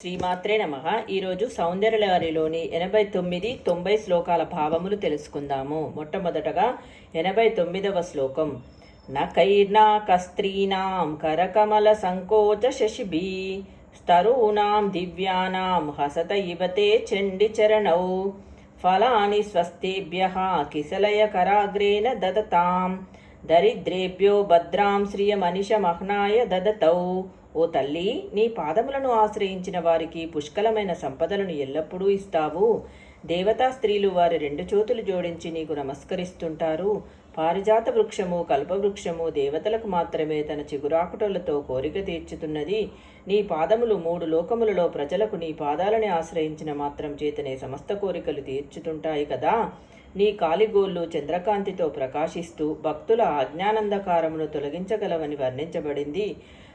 శ్రీమాత్రే నమ. ఈరోజు సౌందర్యలహరిలోని ఎనభై తొమ్మిది తొంభై శ్లోకాల భావములు తెలుసుకుందాము. మొట్టమొదటగా ఎనభై తొమ్మిదవ శ్లోకం. నకైర్నాకస్త్రీణాం కరకమల సంకోచ శశిభి స్తరూణాం దివ్యానాం హసత ఇవతే చండి చరణౌ ఫలాని స్వస్తేభ్య కిసలయ కరాగ్రేణ దదతాం దరిద్రేభ్యో భద్రాం శ్రియమనిషమహ్నాయ దదతౌ ఓ తల్లి నీ పాదములను ఆశ్రయించిన వారికి పుష్కలమైన సంపదలను ఎల్లప్పుడూ ఇస్తావు. దేవతా స్త్రీలు వారి రెండు చేతులు జోడించి నీకు నమస్కరిస్తుంటారు. పారిజాత వృక్షము కల్పవృక్షము దేవతలకు మాత్రమే తన చిగురాకుటలతో కోరిక తీర్చుతున్నది. నీ పాదములు మూడు లోకములలో ప్రజలకు నీ పాదాలని ఆశ్రయించిన మాత్రం చేతనే సమస్త కోరికలు తీర్చుతుంటాయి కదా. నీ కాలిగోళ్ళు చంద్రకాంతితో ప్రకాశిస్తూ భక్తుల ఆజ్ఞానందకారమును తొలగించగలవని వర్ణించబడింది.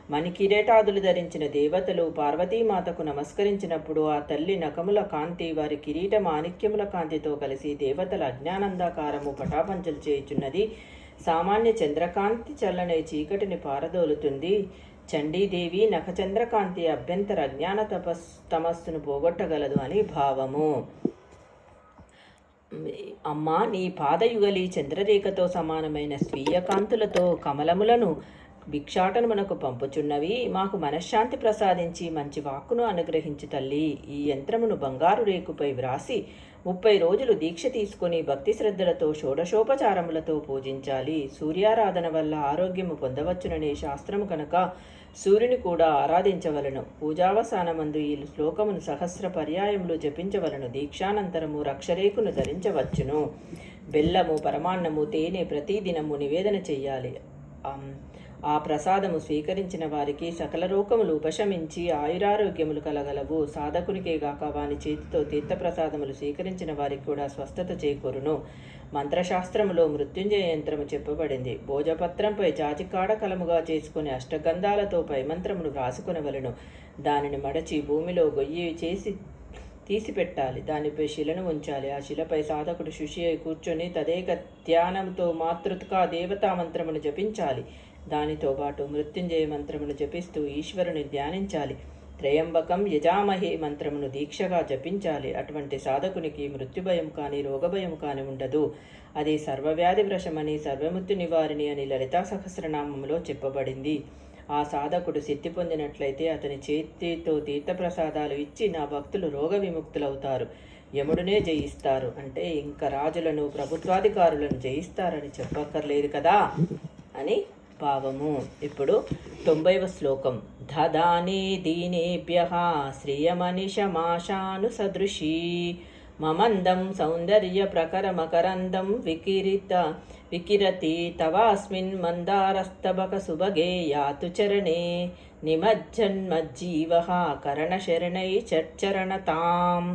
మణికిరీటాదులు ధరించిన దేవతలు పార్వతీమాతకు నమస్కరించినప్పుడు ఆ తల్లి నకముల కాంతి వారి కిరీట మాణిక్యముల కాంతితో కలిసి దేవతల అజ్ఞానందాకారము పటాపంచలు చేయుచున్నది. సామాన్య చంద్రకాంతి చల్లనే చీకటిని పారదోలుతుంది. చండీదేవి నఖచంద్రకాంతి అభ్యంతర అజ్ఞాన తపస్ తమస్సును పోగొట్టగలదు అని భావము. అమ్మా నీ పాదయుగలి చంద్రరేఖతో సమానమైన స్వీయ కాంతులతో కమలములను భిక్షాటను మనకు పంపుచున్నవి. మాకు మనశ్శాంతి ప్రసాదించి మంచి వాక్కును అనుగ్రహించి తల్లి. ఈ యంత్రమును బంగారు రేకుపై వ్రాసి ముప్పై రోజులు దీక్ష తీసుకొని భక్తి శ్రద్ధలతో షోడశోపచారములతో పూజించాలి. సూర్యారాధన వల్ల ఆరోగ్యము పొందవచ్చుననే శాస్త్రము కనుక సూర్యుని కూడా ఆరాధించవలను. పూజావసానమందు ఈ శ్లోకమును సహస్ర పర్యాయములు జపించవలను. దీక్షానంతరము రక్షరేకును ధరించవచ్చును. బెల్లము పరమాన్నము తేనె ప్రతిదినము నివేదన చెయ్యాలి. ఆ ప్రసాదము స్వీకరించిన వారికి సకల రోగములు ఉపశమించి ఆయురారోగ్యములు కలగలవు. సాధకునికే గాక వాని చేతితో తీర్థప్రసాదములు స్వీకరించిన వారికి కూడా స్వస్థత చేకూరును. మంత్రశాస్త్రములో మృత్యుంజయ యంత్రము చెప్పబడింది. భోజపత్రంపై జాజికాడ కలముగా చేసుకుని అష్టగంధాలతో పైమంత్రమును వ్రాసుకునవలను. దానిని మడచి భూమిలో గొయ్యి చేసి తీసిపెట్టాలి. దానిపై శిలను ఉంచాలి. ఆ శిలపై సాధకుడు శుషి అయి కూర్చొని తదేక ధ్యానంతో మాతృత్కా దేవతా మంత్రమును జపించాలి. దానితో పాటు మృత్యుంజయ మంత్రమును జపిస్తూ ఈశ్వరుని ధ్యానించాలి. త్రయంబకం యజామహే మంత్రమును దీక్షగా జపించాలి. అటువంటి సాధకునికి మృత్యుభయం కానీ రోగభయం కానీ ఉండదు. అది సర్వవ్యాధి వ్రషమని సర్వమృత్యు నివారిణి అని లలితా సహస్రనామంలో చెప్పబడింది. ఆ సాధకుడు సిద్ధి పొందినట్లయితే అతని చేతితో తీర్థప్రసాదాలు ఇచ్చి నా భక్తులు రోగ విముక్తులవుతారు యముడునే జయిస్తారు. అంటే ఇంకా రాజులను ప్రభుత్వాధికారులను జయిస్తారని చెప్పక్కర్లేదు కదా? అని భావము ఇప్పుడు తొంభైవ శ్లోకం. దదానే దీనేభ్య శ్రియమనిషమాశాను సదృశీ మమందం సౌందర్య ప్రకరమకరందం వికిరిత వికిరతి తవాస్మిన్ మందారస్తబక సుభగే యాతు చరణే. నిమజ్జన్మజ్జీవ కరణశరణై చచ్చరణతాం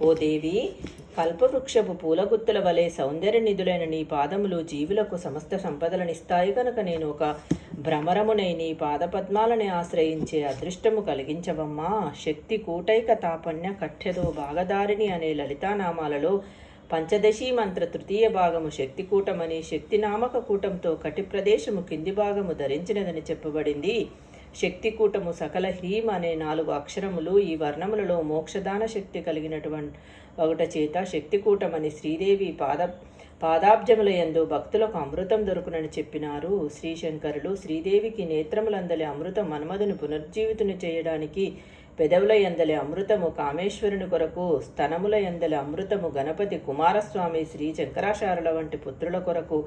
ఓ దేవి కల్పవృక్షపు పూలగుత్తుల వలె సౌందర్య నిధులైన నీ పాదములు జీవులకు సమస్త సంపదలనిస్తాయి కనుక నేను ఒక భ్రమరమునై నీ పాదపద్మాలని ఆశ్రయించే అదృష్టము కలిగించవమ్మా. శక్తి కూటైక తాపణ్య కఠ్యదో భాగదారిణి అనే లలితానామాలలో పంచదశీ మంత్ర తృతీయ భాగము శక్తి కూటమని శక్తి నామక కూటంతో కటి ప్రదేశము కింది భాగము ధరించినదని చెప్పబడింది. శక్తి కూటము సకల హ్రీం అనే నాలుగు అక్షరములు ఈ వర్ణములలో మోక్షదాన శక్తి కలిగినటువంటి ఒకట చేత శక్తికూటమని శ్రీదేవి పాద పాదాబ్జముల యందు భక్తులకు అమృతం దొరుకునని చెప్పినారు. శ్రీశంకరులు శ్రీదేవికి నేత్రములందలి అమృతం మన్మధుని పునర్జీవితుని చేయడానికి పెదవుల ఎందలి అమృతము కామేశ్వరుని కొరకు స్తనముల ఎందలి అమృతము గణపతి కుమారస్వామి శ్రీ శంకరాచార్యుల వంటి పుత్రుల కొరకు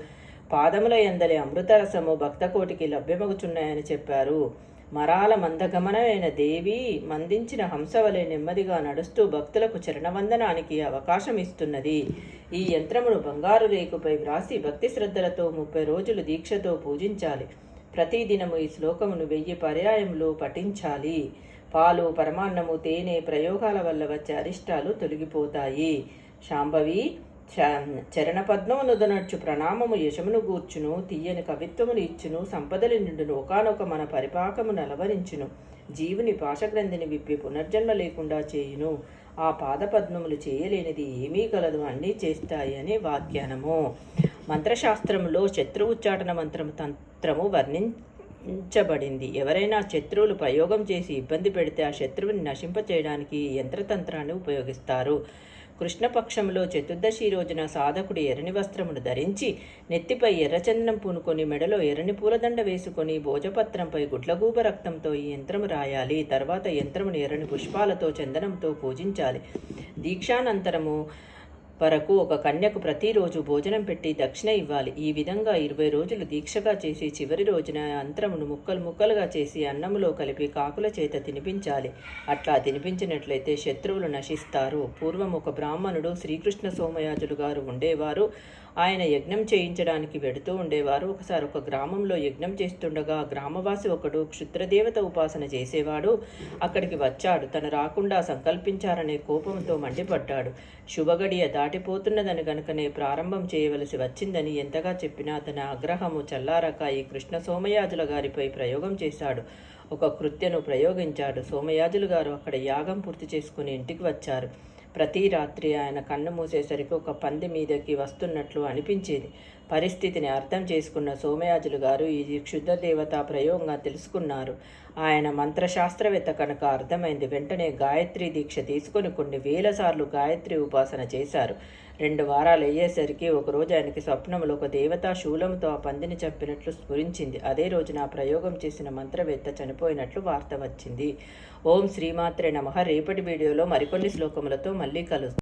పాదముల ఎందలి అమృతరసము భక్తకోటికి లభ్యమగుచున్నాయని చెప్పారు. మరాల మందగమనమైన దేవి మందించిన హంసవలె నెమ్మదిగా నడుస్తూ భక్తులకు చరణవందనానికి అవకాశం ఇస్తున్నది ఈ యంత్రమును బంగారు రేకుపై వ్రాసి భక్తి శ్రద్ధలతో ముప్పై రోజులు దీక్షతో పూజించాలి. ప్రతిదినము ఈ శ్లోకమును వెయ్యి పర్యాయములు పఠించాలి. పాలు పరమాన్నము తేనె ప్రయోగాల వల్ల వచ్చే అరిష్టాలు తొలగిపోతాయి. శాంభవి చ- చరణ పద్మమునుదనర్చు ప్రణామము యశమును గూర్చును తీయని కవిత్వమును ఇచ్చును సంపదలు నిండును ఒకనొక మన పరిపాకము నలవరించును జీవుని పాశగ్రంథిని విప్పి పునర్జన్మ లేకుండా చేయును. ఆ పాదపద్మములు చేయలేనిది ఏమీ కలదు అన్నీ చేస్తాయి అనే వాఖ్యానము మంత్రశాస్త్రములో శత్రు ఉచ్చాటన మంత్రము తంత్రము వర్ణించబడింది. ఎవరైనా శత్రువులు ప్రయోగం చేసి ఇబ్బంది పెడితే ఆ శత్రువుని నశింపచేయడానికి చేయడానికి యంత్రతంత్రాన్ని ఉపయోగిస్తారు. కృష్ణపక్షంలో చతుర్దశి రోజున సాధకుడు ఎర్రని వస్త్రమును ధరించి నెత్తిపై ఎర్రచందనం పూనుకొని మెడలో ఎర్రని పూలదండ వేసుకొని భోజపత్రంపై గుడ్లగూబ రక్తంతో ఈ యంత్రము రాయాలి. తర్వాత యంత్రమును ఎర్రని పుష్పాలతో చందనంతో పూజించాలి. దీక్షానంతరము వరకు ఒక కన్యకు ప్రతిరోజు భోజనం పెట్టి దక్షిణ ఇవ్వాలి. ఈ విధంగా ఇరవై రోజులు దీక్షగా చేసి చివరి రోజున అంతరమును ముక్కలు ముక్కలుగా చేసి అన్నములో కలిపి కాకుల చేత తినిపించాలి. అట్లా తినిపించినట్లయితే శత్రువులు నశిస్తారు. పూర్వం ఒక బ్రాహ్మణుడు శ్రీకృష్ణ సోమయాజులు గారు ఉండేవారు. ఆయన యజ్ఞం చేయించడానికి వెడుతూ ఉండేవారు. ఒకసారి ఒక గ్రామంలో యజ్ఞం చేస్తుండగా గ్రామవాసి ఒకడు క్షుద్రదేవత ఉపాసన చేసేవాడు. అక్కడికి వచ్చాడు. తను రాకుండా సంకల్పించారనే కోపంతో మండిపడ్డాడు. శుభగడియ దాటిపోతున్నదని గనుకనే ప్రారంభం చేయవలసి వచ్చిందని ఎంతగా చెప్పినా తన ఆగ్రహము చల్లారక ఈ కృష్ణ సోమయాజుల గారిపై ప్రయోగం చేశాడు. ఒక కృత్యను ప్రయోగించాడు. సోమయాజులు గారు అక్కడ యాగం పూర్తి చేసుకుని ఇంటికి వచ్చారు. ప్రతి రాత్రి ఆయన కన్ను మూసేసరికి ఒక పంది మీదకి వస్తున్నట్లు అనిపించేది. పరిస్థితిని అర్థం చేసుకున్న సోమయాజులు గారు ఇది క్షుద్ధ దేవత ప్రయోగంగా తెలుసుకున్నారు. ఆయన మంత్రశాస్త్రవేత్త కనుక అర్థమైంది. వెంటనే గాయత్రి దీక్ష తీసుకొని కొన్ని వేల సార్లు గాయత్రి ఉపాసన చేశారు. రెండు వారాలు అయ్యేసరికి ఒకరోజు ఆయనకి స్వప్నంలో ఒక దేవతా శూలంతో ఆ పందిని చంపినట్లు స్ఫురించింది. అదే రోజున ఆ ప్రయోగం చేసిన మంత్రవేత్త చనిపోయినట్లు వార్త వచ్చింది. ఓం శ్రీమాత్రే నమః. రేపటి వీడియోలో మరికొన్ని శ్లోకములతో మళ్ళీ కలుస్తాం.